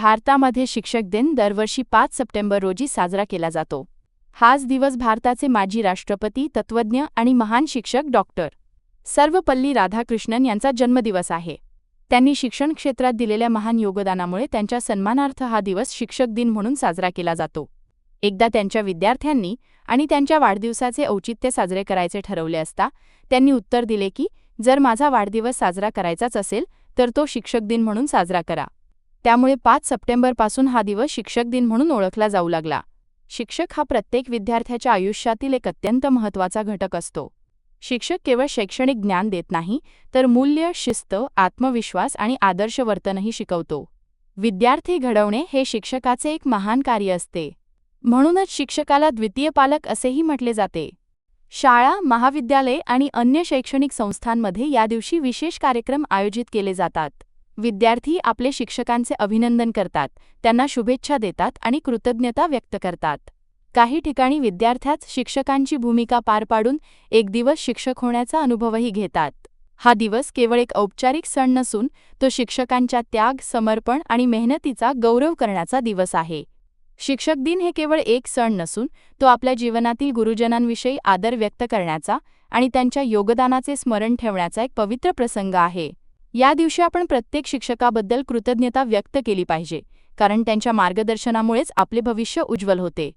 भारतामध्ये शिक्षक दिन दरवर्षी पाच सप्टेंबर रोजी साजरा केला जातो. हाच दिवस भारताचे माजी राष्ट्रपती तत्वज्ञ आणि महान शिक्षक डॉक्टर सर्वपल्ली राधाकृष्णन यांचा जन्मदिवस आहे. त्यांनी शिक्षण क्षेत्रात दिलेल्या महान योगदानामुळे त्यांच्या सन्मानार्थ हा दिवस शिक्षक दिन म्हणून साजरा केला जातो. एकदा त्यांच्या विद्यार्थ्यांनी आणि त्यांच्या वाढदिवसाचे औचित्य साजरे करायचे ठरवले असता त्यांनी उत्तर दिले की जर माझा वाढदिवस साजरा करायचाच असेल तर तो शिक्षक दिन म्हणून साजरा करा. त्यामुळे पाच सप्टेंबरपासून हा दिवस शिक्षक दिन म्हणून ओळखला जाऊ लागला. शिक्षक हा प्रत्येक विद्यार्थ्याच्या आयुष्यातील एक अत्यंत महत्त्वाचा घटक असतो. शिक्षक केवळ शैक्षणिक ज्ञान देत नाही तर मूल्य शिस्त आत्मविश्वास आणि आदर्श वर्तनही शिकवतो. विद्यार्थी घडवणे हे शिक्षकाचे एक महान कार्य असते. म्हणूनच शिक्षकाला द्वितीय पालक असेही म्हटले जाते. शाळा महाविद्यालये आणि अन्य शैक्षणिक संस्थांमध्ये या दिवशी विशेष कार्यक्रम आयोजित केले जातात. विद्यार्थी आपले शिक्षकांचे अभिनंदन करतात त्यांना शुभेच्छा देतात आणि कृतज्ञता व्यक्त करतात. काही ठिकाणी विद्यार्थ्याच शिक्षकांची भूमिका पार पाडून एक दिवस शिक्षक होण्याचा अनुभवही घेतात. हा दिवस केवळ एक औपचारिक सण नसून तो शिक्षकांच्या त्याग समर्पण आणि मेहनतीचा गौरव करण्याचा दिवस आहे. शिक्षक दिन हे केवळ एक सण नसून तो आपल्या जीवनातील गुरुजनांविषयी आदर व्यक्त करण्याचा आणि त्यांच्या योगदानाचे स्मरण ठेवण्याचा एक पवित्र प्रसंग आहे. या दिवशी आपण प्रत्येक शिक्षकाबद्दल कृतज्ञता व्यक्त केली पाहिजे कारण त्यांच्या मार्गदर्शनामुळेच आपले भविष्य उज्ज्वल होते.